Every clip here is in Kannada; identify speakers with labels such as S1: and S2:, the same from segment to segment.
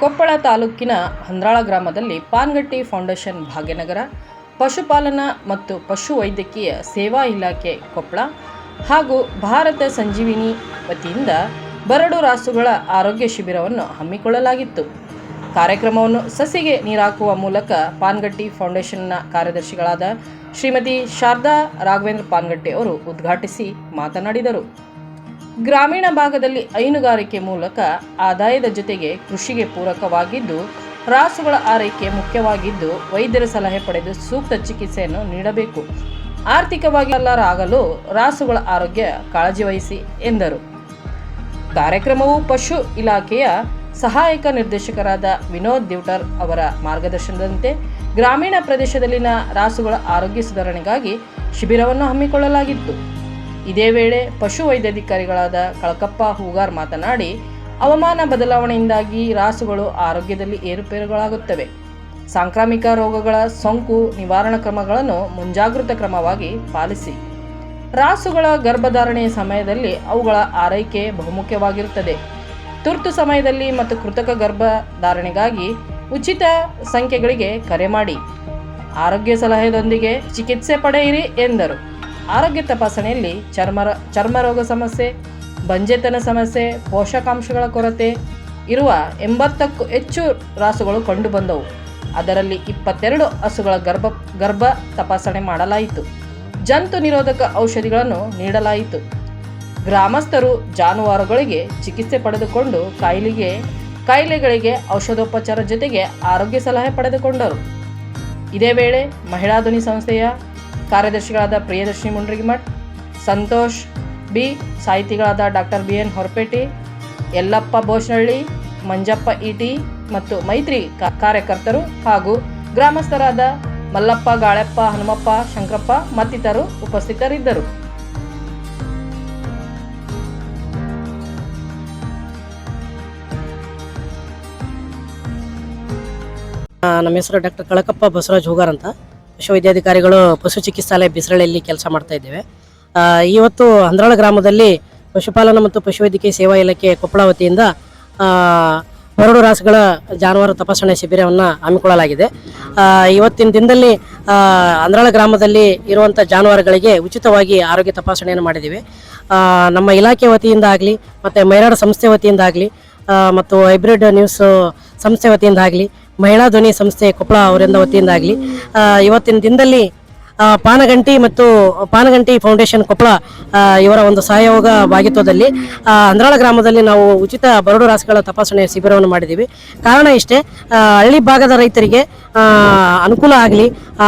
S1: ಕೊಪ್ಪಳ ತಾಲೂಕಿನ ಹಂದ್ರಾಳ ಗ್ರಾಮದಲ್ಲಿ ಪಾನ್ಗಟ್ಟಿ ಫೌಂಡೇಶನ್ ಭಾಗ್ಯನಗರ, ಪಶುಪಾಲನಾ ಮತ್ತು ಪಶು ವೈದ್ಯಕೀಯ ಸೇವಾ ಇಲಾಖೆ ಕೊಪ್ಪಳ ಹಾಗೂ ಭಾರತ ಸಂಜೀವಿನಿ ವತಿಯಿಂದ ಬರಡು ರಾಸುಗಳ ಆರೋಗ್ಯ ಶಿಬಿರವನ್ನು ಹಮ್ಮಿಕೊಳ್ಳಲಾಗಿತ್ತು. ಕಾರ್ಯಕ್ರಮವನ್ನು ಸಸಿಗೆ ನೀರಾಕುವ ಮೂಲಕ ಪಾನ್ಗಟ್ಟಿ ಫೌಂಡೇಶನ್ನ ಕಾರ್ಯದರ್ಶಿಗಳಾದ ಶ್ರೀಮತಿ ಶಾರದಾ ರಾಘವೇಂದ್ರ ಪಾನ್ಗಟ್ಟಿ ಅವರು ಉದ್ಘಾಟಿಸಿ ಮಾತನಾಡಿದರು. ಗ್ರಾಮೀಣ ಭಾಗದಲ್ಲಿ ಹೈನುಗಾರಿಕೆ ಮೂಲಕ ಆದಾಯದ ಜೊತೆಗೆ ಕೃಷಿಗೆ ಪೂರಕವಾಗಿದ್ದು, ರಾಸುಗಳ ಆರೈಕೆ ಮುಖ್ಯವಾಗಿದ್ದು, ವೈದ್ಯರ ಸಲಹೆ ಪಡೆದು ಸೂಕ್ತ ಚಿಕಿತ್ಸೆಯನ್ನು ನೀಡಬೇಕು. ಆರ್ಥಿಕವಾಗಿ ಅಲ್ಲರಾಗಲು ರಾಸುಗಳ ಆರೋಗ್ಯ ಕಾಳಜಿ ವಹಿಸಿ, ಎಂದರು. ಕಾರ್ಯಕ್ರಮವು ಪಶು ಇಲಾಖೆಯ ಸಹಾಯಕ ನಿರ್ದೇಶಕರಾದ ವಿನೋದ್ ದಿವ್ಟರ್ ಅವರ ಮಾರ್ಗದರ್ಶನದಂತೆ ಗ್ರಾಮೀಣ ಪ್ರದೇಶದಲ್ಲಿನ ರಾಸುಗಳ ಆರೋಗ್ಯ ಸುಧಾರಣೆಗಾಗಿ ಶಿಬಿರವನ್ನು ಹಮ್ಮಿಕೊಳ್ಳಲಾಗಿತ್ತು. ಇದೇ ವೇಳೆ ಪಶು ವೈದ್ಯಾಧಿಕಾರಿಗಳಾದ ಕಳಕಪ್ಪ ಹೂಗಾರ್ ಮಾತನಾಡಿ, ಹವಾಮಾನ ಬದಲಾವಣೆಯಿಂದಾಗಿ ರಾಸುಗಳು ಆರೋಗ್ಯದಲ್ಲಿ ಏರುಪೇರುಗಳಾಗುತ್ತವೆ. ಸಾಂಕ್ರಾಮಿಕ ರೋಗಗಳ ಸೋಂಕು ನಿವಾರಣಾ ಕ್ರಮಗಳನ್ನು ಮುಂಜಾಗೃತ ಕ್ರಮವಾಗಿ ಪಾಲಿಸಿ. ರಾಸುಗಳ ಗರ್ಭಧಾರಣೆಯ ಸಮಯದಲ್ಲಿ ಅವುಗಳ ಆರೈಕೆ ಬಹುಮುಖ್ಯವಾಗಿರುತ್ತದೆ. ತುರ್ತು ಸಮಯದಲ್ಲಿ ಮತ್ತು ಕೃತಕ ಗರ್ಭಧಾರಣೆಗಾಗಿ ಉಚಿತ ಸಂಖ್ಯೆಗಳಿಗೆ ಕರೆ ಮಾಡಿ. ಆರೋಗ್ಯ ಸಲಹೆಯೊಂದಿಗೆ ಚಿಕಿತ್ಸೆ ಪಡೆಯಿರಿ ಎಂದರು. ಆರೋಗ್ಯ ತಪಾಸಣೆಯಲ್ಲಿ ಚರ್ಮ ಚರ್ಮರೋಗ ಸಮಸ್ಯೆ, ಬಂಜೆತನ ಸಮಸ್ಯೆ, ಪೋಷಕಾಂಶಗಳ ಕೊರತೆ ಇರುವ ಎಂಬತ್ತಕ್ಕೂ ಹೆಚ್ಚು ರಾಸುಗಳು ಕಂಡುಬಂದವು. ಅದರಲ್ಲಿ ಇಪ್ಪತ್ತೆರಡು ಹಸುಗಳ ಗರ್ಭ ಗರ್ಭ ತಪಾಸಣೆ ಮಾಡಲಾಯಿತು. ಜಂತು ನಿರೋಧಕ ಔಷಧಿಗಳನ್ನು ನೀಡಲಾಯಿತು. ಗ್ರಾಮಸ್ಥರು ಜಾನುವಾರುಗಳಿಗೆ ಚಿಕಿತ್ಸೆ ಪಡೆದುಕೊಂಡು ಕಾಯಿಲೆಗೆ, ಕಾಯಿಲೆಗಳಿಗೆ ಔಷಧೋಪಚಾರ ಜೊತೆಗೆ ಆರೋಗ್ಯ ಸಲಹೆ ಪಡೆದುಕೊಂಡರು. ಇದೇ ವೇಳೆ ಮಹಿಳಾ ಧ್ವನಿ ಸಂಸ್ಥೆಯ ಕಾರ್ಯದರ್ಶಿಗಳಾದ Priyadarshini Mundrigimath Santosh B, ಸಾಹಿತಿಗಳಾದ doctor B N Horapete, Yellappa Boshanahalli Manjappa ET ಮತ್ತು ಮೈತ್ರಿ ಕಾರ್ಯಕರ್ತರು ಹಾಗೂ ಗ್ರಾಮಸ್ಥರಾದ ಮಲ್ಲಪ್ಪ, ಗಾಳೆಪ್ಪ, ಹನುಮಪ್ಪ, ಶಂಕರಪ್ಪ ಮತ್ತಿತರರು ಉಪಸ್ಥಿತರಿದ್ದರು.
S2: ನಮ್ಮ ಹೆಸರು ಡಾಕ್ಟರ್ ಕಳಕಪ್ಪ ಬಸವರಾಜ್ ಹೂಗಾರ್ ಅಂತ. ಪಶುವೈದ್ಯಾಧಿಕಾರಿಗಳು ಪಶು ಚಿಕಿತ್ಸಾಲಯ ಬಿಸಿರಳಿಯಲ್ಲಿ ಕೆಲಸ ಮಾಡ್ತಾ ಇದ್ದೇವೆ. ಇವತ್ತು ಹಂದ್ರಾಳ ಗ್ರಾಮದಲ್ಲಿ ಪಶುಪಾಲನಾ ಮತ್ತು ಪಶುವೈದ್ಯಕೀಯ ಸೇವಾ ಇಲಾಖೆ ಕೊಪ್ಪಳ ವತಿಯಿಂದ ಹೊರಡು ರಾಸುಗಳ ಜಾನುವಾರು ತಪಾಸಣೆ ಶಿಬಿರವನ್ನು ಹಮ್ಮಿಕೊಳ್ಳಲಾಗಿದೆ. ಇವತ್ತಿನ ದಿನದಲ್ಲಿ ಅಂದ್ರಾಳ ಗ್ರಾಮದಲ್ಲಿ ಇರುವಂಥ ಜಾನುವಾರುಗಳಿಗೆ ಉಚಿತವಾಗಿ ಆರೋಗ್ಯ ತಪಾಸಣೆಯನ್ನು ಮಾಡಿದ್ದೀವಿ. ನಮ್ಮ ಇಲಾಖೆ ವತಿಯಿಂದ ಆಗಲಿ, ಮತ್ತು ಮೈರಾಡ ಸಂಸ್ಥೆ ವತಿಯಿಂದ ಆಗಲಿ ಮತ್ತು ಹೈಬ್ರಿಡ್ ನ್ಯೂಸ್ ಸಂಸ್ಥೆ ವತಿಯಿಂದ ಆಗಲಿ ಮಹಿಳಾ ಧ್ವನಿ ಸಂಸ್ಥೆ ಕೊಪ್ಪಳ ಅವರಿಂದ ವತಿಯಿಂದ ಆಗಲಿ ಇವತ್ತಿನ ದಿನದಲ್ಲಿ ಪಾನಗಂಟಿ ಮತ್ತು ಪಾನಗಂಟಿ ಫೌಂಡೇಶನ್ ಕೊಪ್ಪಳ ಇವರ ಒಂದು ಸಹಯೋಗ ಭಾಗಿತ್ವದಲ್ಲಿ ಅಂದ್ರಾಳ ಗ್ರಾಮದಲ್ಲಿ ನಾವು ಉಚಿತ ಬರಡು ರಾಸುಗಳ ತಪಾಸಣೆ ಶಿಬಿರವನ್ನು ಮಾಡಿದ್ದೀವಿ. ಕಾರಣ ಇಷ್ಟೇ ಹಳ್ಳಿ ಭಾಗದ ರೈತರಿಗೆ ಅನುಕೂಲ ಆಗಲಿ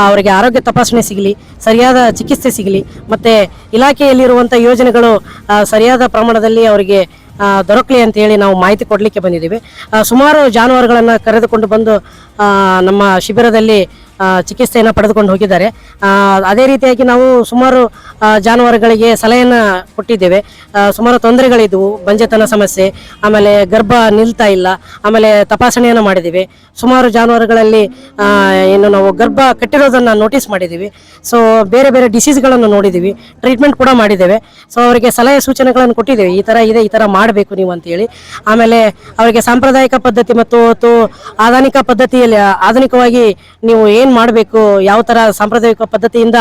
S2: ಅವರಿಗೆ ಆರೋಗ್ಯ ತಪಾಸಣೆ ಸಿಗಲಿ, ಸರಿಯಾದ ಚಿಕಿತ್ಸೆ ಸಿಗಲಿ, ಮತ್ತು ಇಲಾಖೆಯಲ್ಲಿರುವಂಥ ಯೋಜನೆಗಳು ಸರಿಯಾದ ಪ್ರಮಾಣದಲ್ಲಿ ಅವರಿಗೆ ದೊರಕಲಿ ಅಂತ ಹೇಳಿ ನಾವು ಮಾಹಿತಿ ಕೊಡಲಿಕ್ಕೆ ಬಂದಿದ್ದೀವಿ. ಸುಮಾರು ಜಾನುವಾರುಗಳನ್ನು ಕರೆದುಕೊಂಡು ಬಂದು ನಮ್ಮ ಶಿಬಿರದಲ್ಲಿ ಚಿಕಿತ್ಸೆಯನ್ನು ಪಡೆದುಕೊಂಡು ಹೋಗಿದ್ದಾರೆ. ಅದೇ ರೀತಿಯಾಗಿ ನಾವು ಸುಮಾರು ಜಾನುವಾರುಗಳಿಗೆ ಸಲಹೆಯನ್ನು ಕೊಟ್ಟಿದ್ದೇವೆ. ಸುಮಾರು ತೊಂದರೆಗಳಿದ್ದವು ಬಂಜೆತನ ಸಮಸ್ಯೆ, ಆಮೇಲೆ ಗರ್ಭ ನಿಲ್ತಾ ಇಲ್ಲ, ಆಮೇಲೆ ತಪಾಸಣೆಯನ್ನು ಮಾಡಿದ್ದೀವಿ. ಸುಮಾರು ಜಾನುವಾರುಗಳಲ್ಲಿ ಏನು ನಾವು ಗರ್ಭ ಕಟ್ಟಿರೋದನ್ನು ನೋಟಿಸ್ ಮಾಡಿದ್ದೀವಿ. ಸೊ ಬೇರೆ ಬೇರೆ ಡಿಸೀಸ್ಗಳನ್ನು ನೋಡಿದ್ದೀವಿ. ಟ್ರೀಟ್ಮೆಂಟ್ ಕೂಡ ಮಾಡಿದ್ದೇವೆ. ಸೊ ಅವರಿಗೆ ಸಲಹೆ ಸೂಚನೆಗಳನ್ನು ಕೊಟ್ಟಿದ್ದೇವೆ. ಈ ಥರ ಇದೆ, ಈ ಥರ ಮಾಡಬೇಕು ನೀವು ಅಂತೇಳಿ. ಆಮೇಲೆ ಅವರಿಗೆ ಸಾಂಪ್ರದಾಯಿಕ ಪದ್ಧತಿ ಮತ್ತು ಆಧುನಿಕ ಪದ್ಧತಿಯಲ್ಲಿ ಆಧುನಿಕವಾಗಿ ನೀವು ಏನು ಮಾಡಬೇಕು, ಯಾವ ತರ ಸಾಂಪ್ರದಾಯಿಕ ಪದ್ಧತಿಯಿಂದ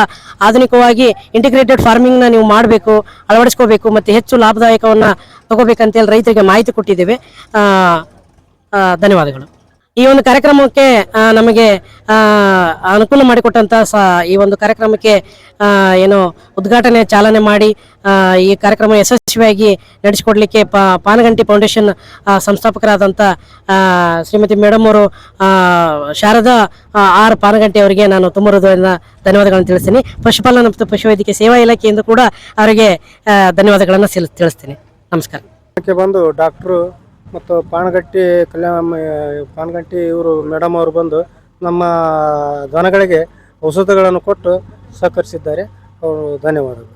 S2: ಆಧುನಿಕವಾಗಿ ಇಂಟಿಗ್ರೇಟೆಡ್ ಫಾರ್ಮಿಂಗ್ನ ನೀವು ಮಾಡಬೇಕು, ಅಳವಡಿಸ್ಕೋಬೇಕು ಮತ್ತೆ ಹೆಚ್ಚು ಲಾಭದಾಯಕವನ್ನು ತಗೋಬೇಕಂತೇಳಿ ರೈತರಿಗೆ ಮಾಹಿತಿ ಕೊಟ್ಟಿದ್ದೇವೆ. ಧನ್ಯವಾದಗಳು. ಈ ಒಂದು ಕಾರ್ಯಕ್ರಮಕ್ಕೆ ನಮಗೆ ಅನುಕೂಲ ಮಾಡಿಕೊಟ್ಟಂತ ಈ ಒಂದು ಕಾರ್ಯಕ್ರಮಕ್ಕೆ ಏನು ಉದ್ಘಾಟನೆ, ಚಾಲನೆ ಮಾಡಿ ಈ ಕಾರ್ಯಕ್ರಮ ಯಶಸ್ವಿಯಾಗಿ ನಡೆಸಿಕೊಡ್ಲಿಕ್ಕೆ ಪಾನಗಂಟಿ ಫೌಂಡೇಶನ್ ಸಂಸ್ಥಾಪಕರಾದಂಥ ಶ್ರೀಮತಿ ಮೇಡಮ್ ಅವರು ಶಾರದಾ ಆರ್ ಪಾನಗಂಟಿ ಅವರಿಗೆ ನಾನು ತುಂಬ ಹೃದಯದಿಂದ ಧನ್ಯವಾದಗಳನ್ನು ತಿಳಿಸ್ತೀನಿ. ಪಶುಪಾಲನಾ ಮತ್ತು ಪಶುವೈದ್ಯಕೀಯ ಸೇವಾ ಇಲಾಖೆಯಿಂದ ಕೂಡ ಅವರಿಗೆ ಧನ್ಯವಾದಗಳನ್ನು ತಿಳಿಸ್ತೀನಿ. ನಮಸ್ಕಾರ.
S3: ಬಂದು ಡಾಕ್ಟ್ರು ಮತ್ತು ಪಾನಗಟ್ಟಿ ಕಲ್ಯಾಣ ಪಾನಗಟ್ಟಿ ಇವರು ಮೇಡಮ್ ಅವರು ಬಂದು ನಮ್ಮ ದನಗಳಿಗೆ ಔಷಧಗಳನ್ನು ಕೊಟ್ಟು ಸಹಕರಿಸಿದ್ದಾರೆ. ಅವರು ಧನ್ಯವಾದಗಳು.